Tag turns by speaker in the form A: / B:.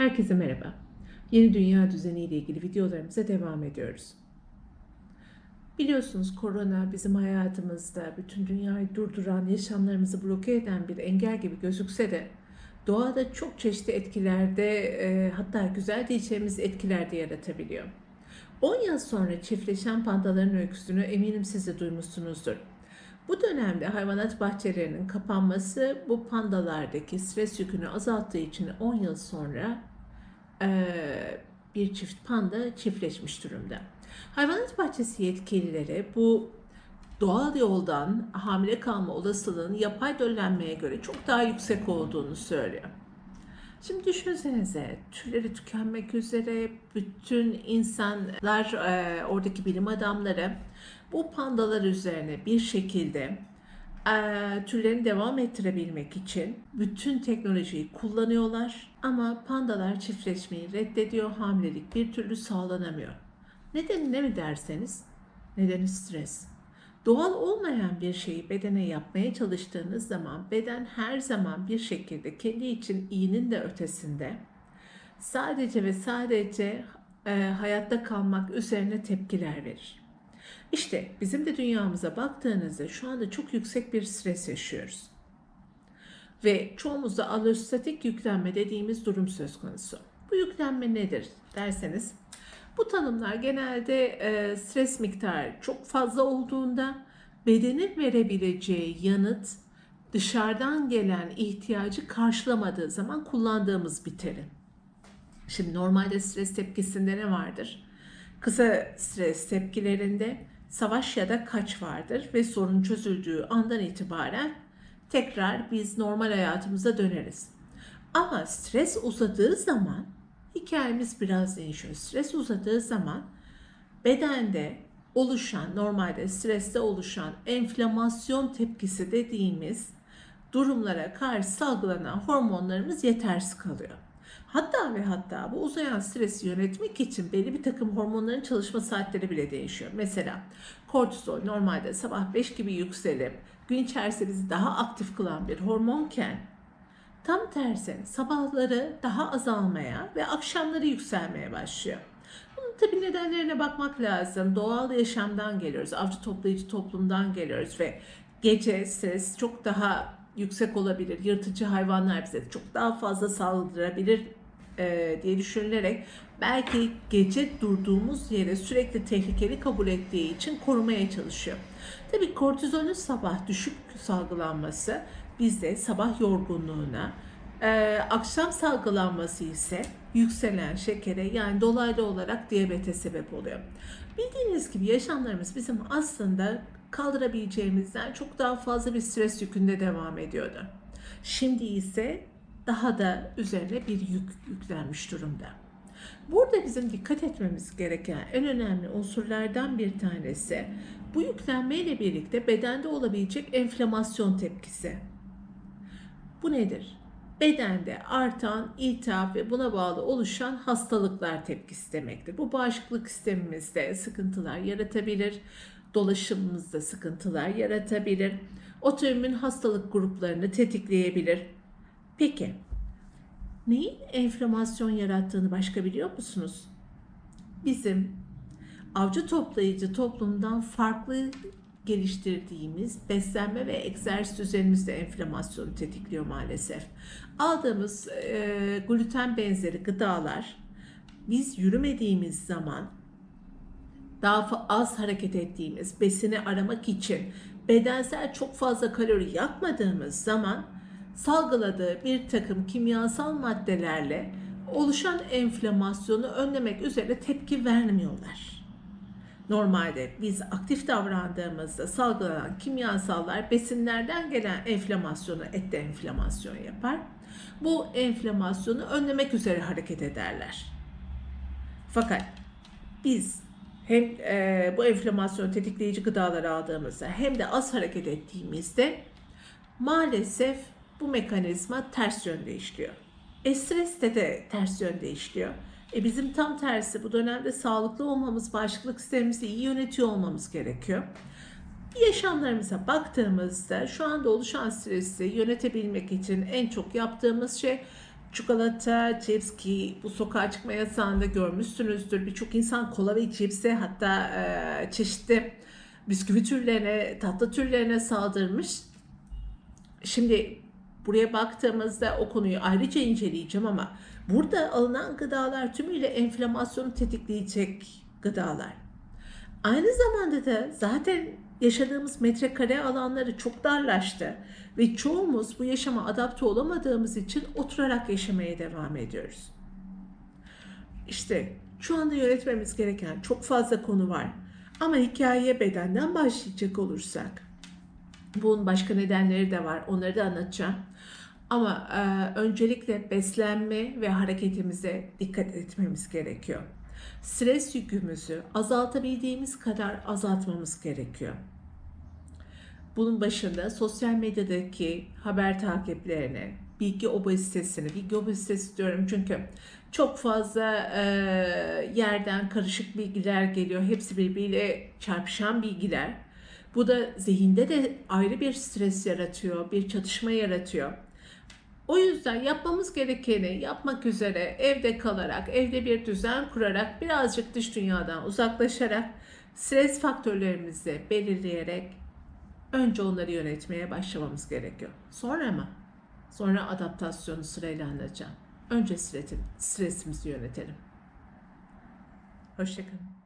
A: Herkese merhaba. Yeni dünya düzeni ile ilgili videolarımıza devam ediyoruz. Biliyorsunuz korona bizim hayatımızda bütün dünyayı durduran, yaşamlarımızı bloke eden bir engel gibi gözükse de doğada çok çeşitli etkilerde e, hatta güzel diyeceğimiz etkilerde yaratabiliyor. 10 yıl sonra çiftleşen pandaların öyküsünü eminim siz de duymuşsunuzdur. Bu dönemde hayvanat bahçelerinin kapanması bu pandalardaki stres yükünü azalttığı için 10 yıl sonra bir çift panda çiftleşmiş durumda. Hayvanat bahçesi yetkilileri bu doğal yoldan hamile kalma olasılığının yapay döllenmeye göre çok daha yüksek olduğunu söylüyor. Şimdi düşünsenize türleri tükenmek üzere bütün insanlar, oradaki bilim adamları bu pandalar üzerine bir şekilde türlerini devam ettirebilmek için bütün teknolojiyi kullanıyorlar. Ama pandalar çiftleşmeyi reddediyor, hamilelik bir türlü sağlanamıyor. Nedeni ne mi derseniz? Nedeni stres. Doğal olmayan bir şeyi bedene yapmaya çalıştığınız zaman beden her zaman bir şekilde kendi için iyinin de ötesinde sadece ve sadece e, hayatta kalmak üzerine tepkiler verir. İşte bizim de dünyamıza baktığınızda şu anda çok yüksek bir stres yaşıyoruz. Ve çoğumuzda allostatik yüklenme dediğimiz durum söz konusu. Bu yüklenme nedir derseniz bu tanımlar genelde e, stres miktarı çok fazla olduğunda bedenin verebileceği yanıt dışarıdan gelen ihtiyacı karşılamadığı zaman kullandığımız bir terim. Şimdi normalde stres tepkisinde ne vardır? Kısa stres tepkilerinde savaş ya da kaç vardır ve sorun çözüldüğü andan itibaren tekrar biz normal hayatımıza döneriz. Ama stres uzadığı zaman hikayemiz biraz değişiyor. Stres uzadığı zaman bedende oluşan, normalde streste oluşan enflamasyon tepkisi dediğimiz durumlara karşı salgılanan hormonlarımız yetersiz kalıyor. Hatta ve hatta bu uzayan stresi yönetmek için belli bir takım hormonların çalışma saatleri bile değişiyor. Mesela kortizol normalde sabah 5 gibi yükselip gün içerisinde bizi daha aktif kılan bir hormonken tam tersi sabahları daha azalmaya ve akşamları yükselmeye başlıyor. Bunun tabi nedenlerine bakmak lazım. Doğal yaşamdan geliyoruz, avcı toplayıcı toplumdan geliyoruz ve gece stres çok daha yüksek olabilir. Yırtıcı hayvanlar bize çok daha fazla saldırabilir e, diye düşünülerek belki gece durduğumuz yere sürekli tehlikeli kabul ettiği için korumaya çalışıyor. Tabii kortizolün sabah düşük salgılanması bizde sabah yorgunluğuna, e, akşam salgılanması ise yükselen şekere yani dolaylı olarak diyabete sebep oluyor. Bildiğiniz gibi yaşamlarımız bizim aslında kaldırabileceğimizden çok daha fazla bir stres yükünde devam ediyordu. Şimdi ise daha da üzerine bir yük yüklenmiş durumda. Burada bizim dikkat etmemiz gereken en önemli unsurlardan bir tanesi bu yüklenmeyle birlikte bedende olabilecek enflamasyon tepkisi. Bu nedir? Bedende artan iltihap ve buna bağlı oluşan hastalıklar tepkisi demektir. Bu bağışıklık sistemimizde sıkıntılar yaratabilir, dolaşımımızda sıkıntılar yaratabilir, otoimmün hastalık gruplarını tetikleyebilir. Peki, neyin enflamasyon yarattığını başka biliyor musunuz? Bizim avcı toplayıcı toplumdan farklı geliştirdiğimiz beslenme ve egzersiz düzenimizde enflamasyonu tetikliyor maalesef. Aldığımız e, gluten benzeri gıdalar biz yürümediğimiz zaman daha az hareket ettiğimiz, besini aramak için bedensel çok fazla kalori yakmadığımız zaman salgıladığı bir takım kimyasal maddelerle oluşan enflamasyonu önlemek üzere tepki vermiyorlar. Normalde biz aktif davrandığımızda salgılanan kimyasallar besinlerden gelen enflamasyonu ette enflamasyon yapar. Bu enflamasyonu önlemek üzere hareket ederler. Fakat biz hem e, bu enflamasyonu tetikleyici gıdalar aldığımızda hem de az hareket ettiğimizde maalesef bu mekanizma ters yönde işliyor. E streste de ters yönde işliyor. E bizim tam tersi bu dönemde sağlıklı olmamız, bağışıklık sistemimizi iyi yönetiyor olmamız gerekiyor. Yaşamlarımıza baktığımızda şu anda oluşan stresi yönetebilmek için en çok yaptığımız şey çikolata, cips ki bu sokağa çıkma yasağında görmüşsünüzdür. Birçok insan kola ve cipse hatta e, çeşitli bisküvi türlerine, tatlı türlerine saldırmış. Şimdi buraya baktığımızda o konuyu ayrıca inceleyeceğim ama burada alınan gıdalar tümüyle enflamasyonu tetikleyecek gıdalar. Aynı zamanda da zaten yaşadığımız metrekare alanları çok darlaştı ve çoğumuz bu yaşama adapte olamadığımız için oturarak yaşamaya devam ediyoruz. İşte şu anda yönetmemiz gereken çok fazla konu var. Ama hikayeye bedenden başlayacak olursak, bunun başka nedenleri de var. Onları da anlatacağım. Ama e, öncelikle beslenme ve hareketimize dikkat etmemiz gerekiyor. Stres yükümüzü azaltabildiğimiz kadar azaltmamız gerekiyor. Bunun başında sosyal medyadaki haber takiplerine, bilgi obezitesini, bilgi obezitesi diyorum çünkü çok fazla e, yerden karışık bilgiler geliyor. Hepsi birbiriyle çarpışan bilgiler. Bu da zihinde de ayrı bir stres yaratıyor, bir çatışma yaratıyor. O yüzden yapmamız gerekeni yapmak üzere evde kalarak, evde bir düzen kurarak, birazcık dış dünyadan uzaklaşarak, stres faktörlerimizi belirleyerek önce onları yönetmeye başlamamız gerekiyor. Sonra mı? Sonra adaptasyonu sırayla anlatacağım. Önce stresi- stresimizi yönetelim. Hoşçakalın.